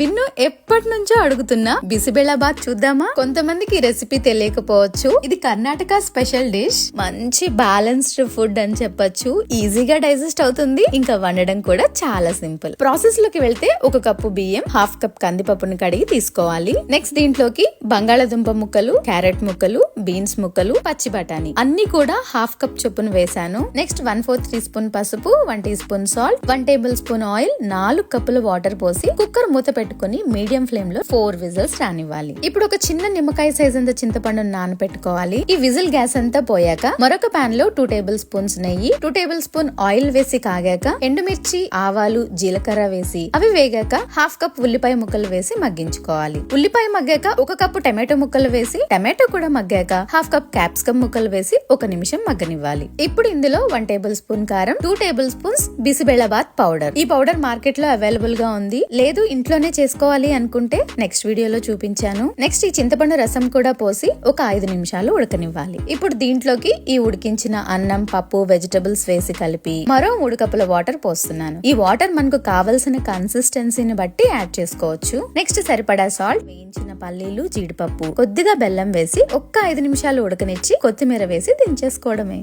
విన్ను ఎప్పటి నుంచో అడుగుతున్నా బిసిబెళ్ళాబాద్ చూద్దామా? కొంతమందికి రెసిపీ తెలియకపోవచ్చు. ఇది కర్ణాటక స్పెషల్ డిష్. మంచి బ్యాలెన్స్డ్ ఫుడ్ అని చెప్పొచ్చు. ఈజీగా డైజెస్ట్ అవుతుంది. ఇంకా వండడం కూడా చాలా సింపుల్. ప్రాసెస్లోకి వెళ్తే ఒక కప్పు బియ్యం హాఫ్ కప్ కందిపప్పును కడిగి తీసుకోవాలి. నెక్స్ట్ దీంట్లోకి బంగాళాదుంప ముక్కలు క్యారెట్ ముక్కలు బీన్స్ ముక్కలు పచ్చి బఠానీ. అన్ని కూడా హాఫ్ కప్ చొప్పున వేసాను next one fourth teaspoon పసుపు one teaspoon salt one tablespoon oil నాలుగు కప్పులు వాటర్ పోసి కుక్కర్ మూత పెట్టుకుని మీడియం ఫ్లేమ్లో ఫోర్ విజిల్స్ రానివ్వాలి. ఇప్పుడు ఒక చిన్న నిమ్మకాయ సైజ్ అంత చింతపండు నానబెట్టుకోవాలి. ఈ విజిల్ గ్యాస్ అంతా పోయాక మరొక పాన్లో టూ టేబుల్ స్పూన్స్ నెయ్యి టూ టేబుల్ స్పూన్ ఆయిల్ వేసి కాగాక ఎండుమిర్చి ఆవాలు జీలకర్ర వేసి అవి వేగాక హాఫ్ కప్ ఉల్లిపాయ ముక్కలు వేసి మగ్గించుకోవాలి. ఉల్లిపాయ మగ్గాక ఒక కప్పు టమాటో ముక్కలు వేసి టమాటో కూడా మగ్గాక హాఫ్ కప్ క్యాప్సికమ్ ముక్కలు వేసి ఒక నిమిషం మగ్గనివ్వాలి. ఇప్పుడు ఇందులో వన్ టేబుల్ స్పూన్ కారం two tablespoons bisibelebath powder ఈ పౌడర్ మార్కెట్లో అవైలబుల్గా ఉంది. లేదు ఇంట్లోనే చేసుకోవాలి అనుకుంటే నెక్స్ట్ వీడియోలో చూపించాను. నెక్స్ట్ ఈ చింతపండు రసం కూడా పోసి ఒక ఐదు నిమిషాలు ఉడకనివ్వాలి. ఇప్పుడు దీంట్లోకి ఈ ఉడికించిన అన్నం పప్పు వెజిటబుల్స్ వేసి కలిపి మరో మూడు కప్పుల వాటర్ పోస్తున్నాను. ఈ వాటర్ మనకు కావలసిన కన్సిస్టెన్సీని బట్టి యాడ్ చేసుకోవచ్చు. నెక్స్ట్ సరిపడా సాల్ట్ వేయించిన పల్లీలు జీడిపప్పు కొద్దిగా బెల్లం వేసి ఒక్క ఐదు నిమిషాలు ఉడకనిచ్చి కొత్తిమీర వేసి దించేసుకోవడమే.